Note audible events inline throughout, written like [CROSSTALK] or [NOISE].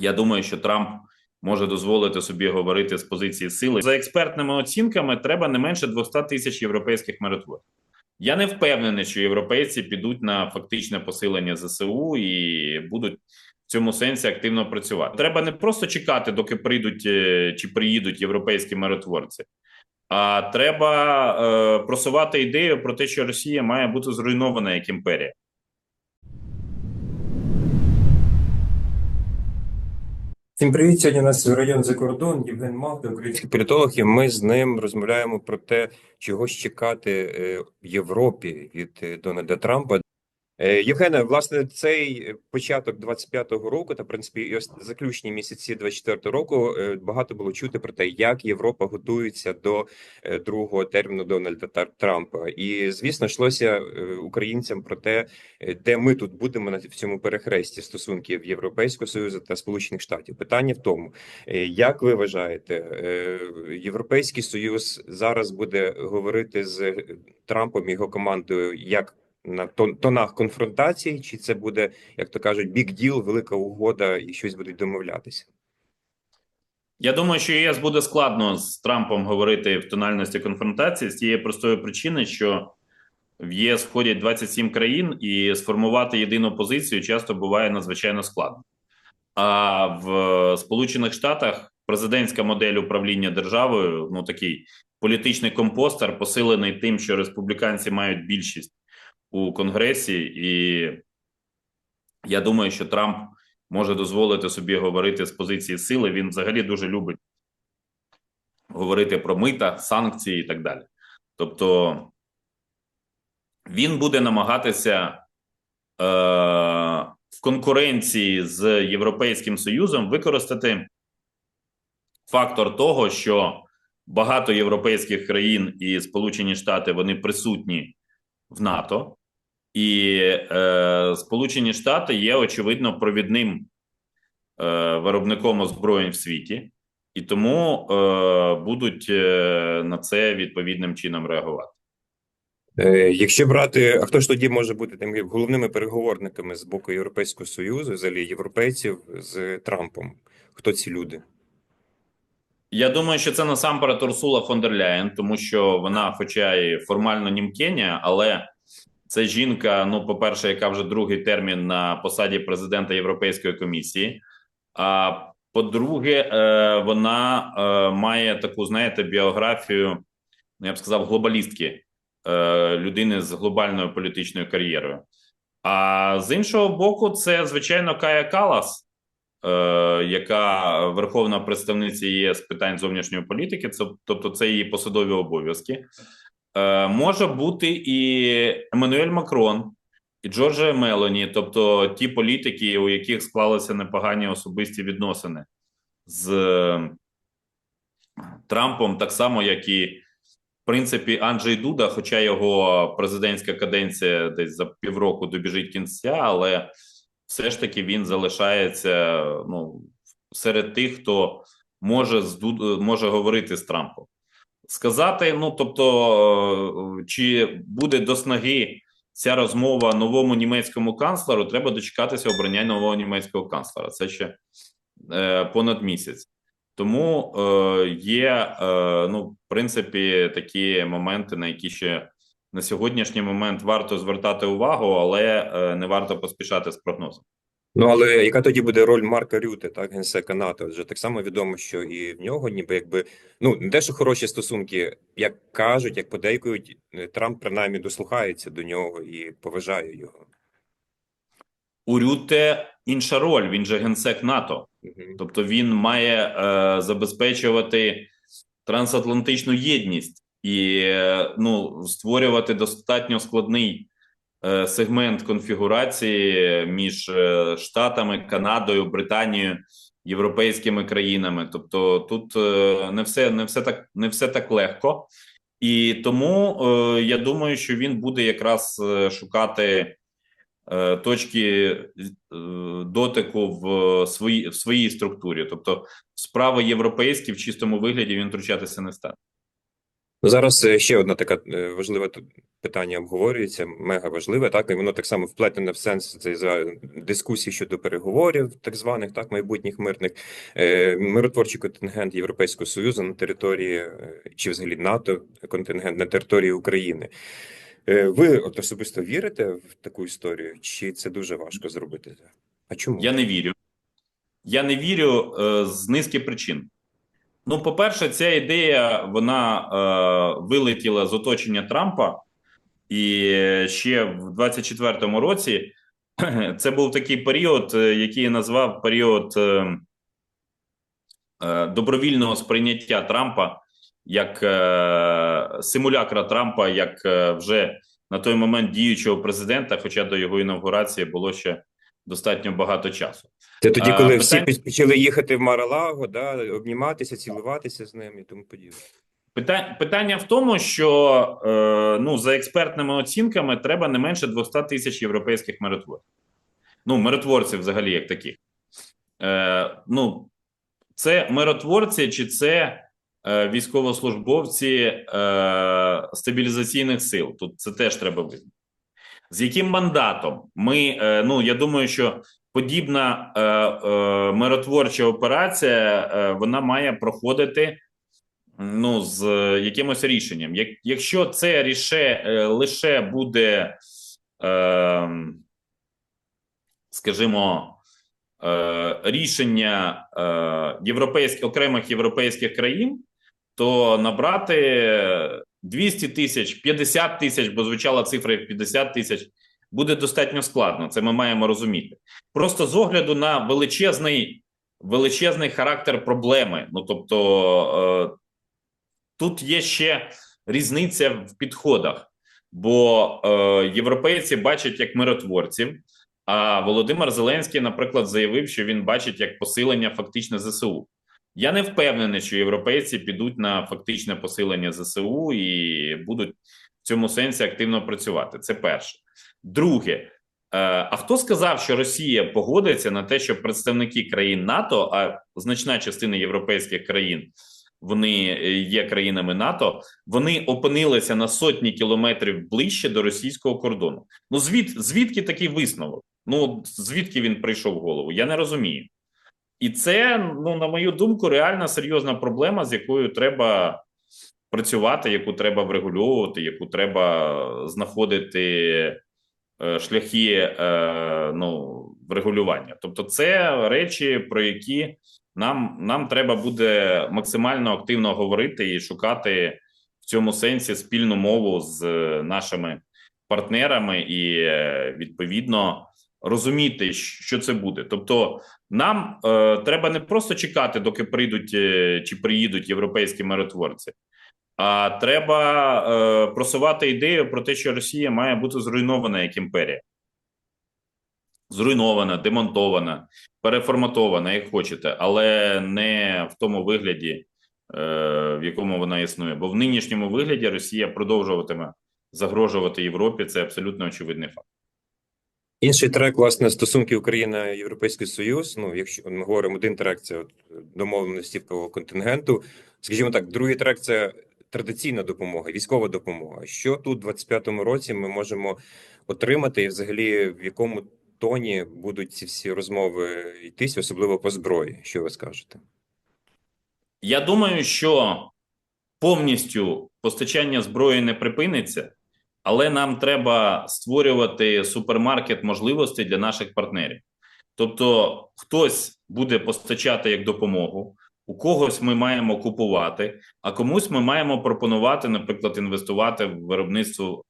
Я думаю, що Трамп може дозволити собі говорити з позиції сили. За експертними оцінками, треба не менше 200 тисяч європейських миротворців. Я не впевнений, що європейці підуть на фактичне посилення ЗСУ і будуть в цьому сенсі активно працювати. Треба не просто чекати, доки прийдуть е, чи приїдуть європейські миротворці, а треба е, просувати ідею про те, що Росія має бути зруйнована як імперія. Всім привіт! Сьогодні у нас район за кордон, Євген Магда, український політолог, і ми з ним розмовляємо про те, чого ж чекати е, в Європі від е, Дональда Трампа. Е, Євгене, власне, цей початок 25-го року, та в принципі і заключні місяці 24-го року, е, багато було чути про те, як Європа готується до е, другого терміну Дональда Трампа. І звісно, йшлося українцям про те, де ми тут будемо на в цьому перехресті стосунків Європейського союзу та Сполучених Штатів. Питання в тому, як ви вважаєте, Європейський Союз зараз буде говорити з Трампом і його командою як на тонах конфронтації, чи це буде, як то кажуть, бік діл, велика угода, і щось будуть домовлятися? Я думаю, що ЄС буде складно з Трампом говорити в тональності конфронтації з тієї простої причини, що в ЄС входять 27 країн, і сформувати єдину позицію часто буває надзвичайно складно. А в Сполучених Штатах президентська модель управління державою ну такий політичний компостер, посилений тим, що республіканці мають більшість у Конгресі, і я думаю, що Трамп може дозволити собі говорити з позиції сили. Він взагалі дуже любить говорити про мита, санкції і так далі. Тобто він буде намагатися е, в конкуренції з Європейським Союзом використати фактор того, що багато європейських країн і Сполучені Штати вони присутні в НАТО, і е, Сполучені Штати є очевидно провідним е, виробником озброєнь в світі, і тому е, будуть е, на це відповідним чином реагувати. Е, Якщо брати, а хто ж тоді може бути тим головними переговорниками з боку Європейського Союзу, взагалі європейців з Трампом? Хто ці люди? Я думаю, що це насамперед Урсула фон дер Ляєн, тому що вона, хоча і формально німкеня, але це жінка. Ну, по-перше, яка вже другий термін на посаді президента Європейської комісії. А по-друге, е, вона е, має таку, знаєте, біографію, ну, я б сказав, глобалістки е, людини з глобальною політичною кар'єрою. А з іншого боку, це звичайно Кая Калас, яка верховна представниця ЄС з питань зовнішньої політики, це тобто це її посадові обов'язки. Е, може бути і Еммануель Макрон, і Джорджа Мелоні, тобто ті політики, у яких склалися непогані особисті відносини з е, Трампом, так само, як і в принципі Анджей Дуда, хоча його президентська каденція десь за півроку добіжить кінця, але все ж таки він залишається ну, серед тих, хто може з Дуд- може говорити з Трампом. Сказати, ну тобто, е, чи буде до снаги ця розмова новому німецькому канцлеру, треба дочекатися обрання нового німецького канцлера. Це ще е, понад місяць. Тому е, є, е, ну, в принципі, такі моменти, на які ще на сьогоднішній момент варто звертати увагу, але е, не варто поспішати з прогнозом. Ну, але яка тоді буде роль Марка Рюте, так, генсека НАТО? Адже так само відомо, що і в нього ніби якби ну не те, що хороші стосунки, як кажуть, як подейкують, е, Трамп принаймні дослухається до нього і поважає його. У Рюте інша роль, він же генсек НАТО. Мгм. Тобто він має е, забезпечувати трансатлантичну єдність і е, ну, створювати достатньо складний сегмент конфігурації між е, Штатами, Канадою, Британією, європейськими країнами. Тобто, тут е, не все не все так не все так легко, і тому е, я думаю, що він буде якраз е, шукати е, точки е, дотику в своїй в своїй структурі. Тобто, справи європейські в чистому вигляді він втручатися не стане. Ну, зараз е, ще одна така е, важливе питання обговорюється, мега важливе, так, і воно так само вплетене в сенс цієї дискусії щодо переговорів, так званих, так, майбутніх мирних, Е, миротворчий контингент Європейського Союзу на території, чи взагалі НАТО контингент на території України. Ви от особисто вірите в таку історію, чи це дуже важко зробити? А чому? Я не вірю. Я не вірю з низки причин. Ну, по-перше, ця ідея вона е, вилетіла з оточення Трампа, і ще в 24-му році [CLEARS THROAT] це був такий період, е, який я назвав період е, е, добровільного сприйняття Трампа як е, симулякра Трампа, як е, вже на той момент діючого президента, хоча до його інавгурації було ще достатньо багато часу. Це тоді, А, коли всі питання- почали їхати в Маралаго, да, обніматися, цілуватися з ним і тому подібне. Питання, питання в тому, що е, ну, за експертними оцінками треба не менше 200 тисяч європейських миротворців. Ну, миротворців взагалі як таких. Е, ну, це миротворці чи це е, військовослужбовці е, стабілізаційних сил? Тут це теж треба визнати. З яким мандатом? Ми, е, ну, я думаю, що подібна е, е, миротворча операція вона має проходити ну, з якимось рішенням. Як, якщо це ріше, лише буде, е, скажімо, рішення е, європейських окремих європейських країн, то набрати 200 тисяч, 50 тисяч, бо звучала цифра як 50 тисяч, буде достатньо складно. Це ми маємо розуміти. Просто з огляду на величезний, величезний характер проблеми. Ну тобто, е, тут є ще різниця в підходах, бо е, європейці бачать як миротворців. А Володимир Зеленський, наприклад, заявив, що він бачить як посилення фактичне ЗСУ. Я не впевнений, що європейці підуть на фактичне посилення ЗСУ і будуть в цьому сенсі активно працювати. Це перше. Друге, е, а хто сказав, що Росія погодиться на те, що представники країн НАТО, а значна частина європейських країн вони е, є країнами НАТО, вони опинилися на сотні кілометрів ближче до російського кордону. Ну звід, звідки такий висновок? Ну звідки він прийшов в голову? Я не розумію. І це, ну на мою думку, реальна серйозна проблема, з якою треба працювати, яку треба врегульовувати, яку треба знаходити е, шляхи е, ну, врегулювання. Тобто, це речі, про які нам, нам треба буде максимально активно говорити і шукати в цьому сенсі спільну мову з нашими партнерами, і е, відповідно розуміти, що це буде. Тобто, нам е, треба не просто чекати, доки прийдуть е, чи приїдуть європейські миротворці, а треба е, просувати ідею про те, що Росія має бути зруйнована як імперія. Зруйнована, демонтована, переформатована, як хочете, але не в тому вигляді, е, в якому вона існує. Бо в нинішньому вигляді Росія продовжуватиме загрожувати Європі. Це абсолютно очевидний факт. Інший трек, власне, стосунки Україна Європейський Союз. Ну, якщо ми говоримо один трек, це от домовленості в контингенту. Скажімо так, другий трек це традиційна допомога, військова допомога. Що тут в 25-му році ми можемо отримати, і взагалі в якому тоні будуть ці всі розмови йтись, особливо по зброї? Що ви скажете? Я думаю, що повністю постачання зброї не припиниться, але нам треба створювати супермаркет можливостей для наших партнерів. Тобто, хтось буде постачати як допомогу, у когось ми маємо купувати, а комусь ми маємо пропонувати, наприклад, інвестувати в виробництво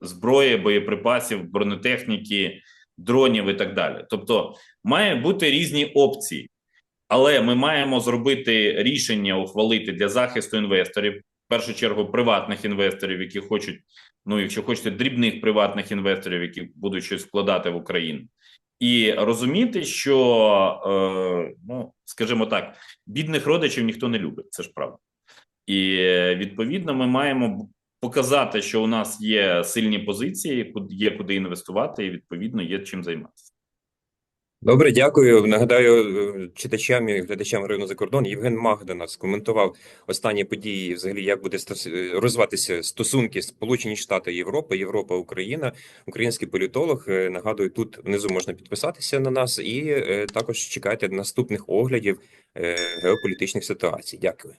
зброї, боєприпасів, бронетехніки, дронів і так далі. Тобто, має бути різні опції. Але ми маємо зробити рішення ухвалити для захисту інвесторів, в першу чергу приватних інвесторів, які хочуть, ну якщо хочете, дрібних приватних інвесторів, які будуть щось вкладати в Україну, і розуміти, що е, ну скажімо так, бідних родичів ніхто не любить, це ж правда. І відповідно ми маємо показати, що у нас є сильні позиції, є куди інвестувати, і відповідно є чим займатися. Добре, дякую. Нагадаю е, читачам і глядачам району за кордон. Євген Магда нас коментував останні події, взагалі як буде е, розвиватися стосунки Сполучені Штати Європи, Європа, Україна, український політолог. Е, Нагадую, тут внизу можна підписатися на нас і також чекайте наступних оглядів геополітичних ситуацій. Дякую.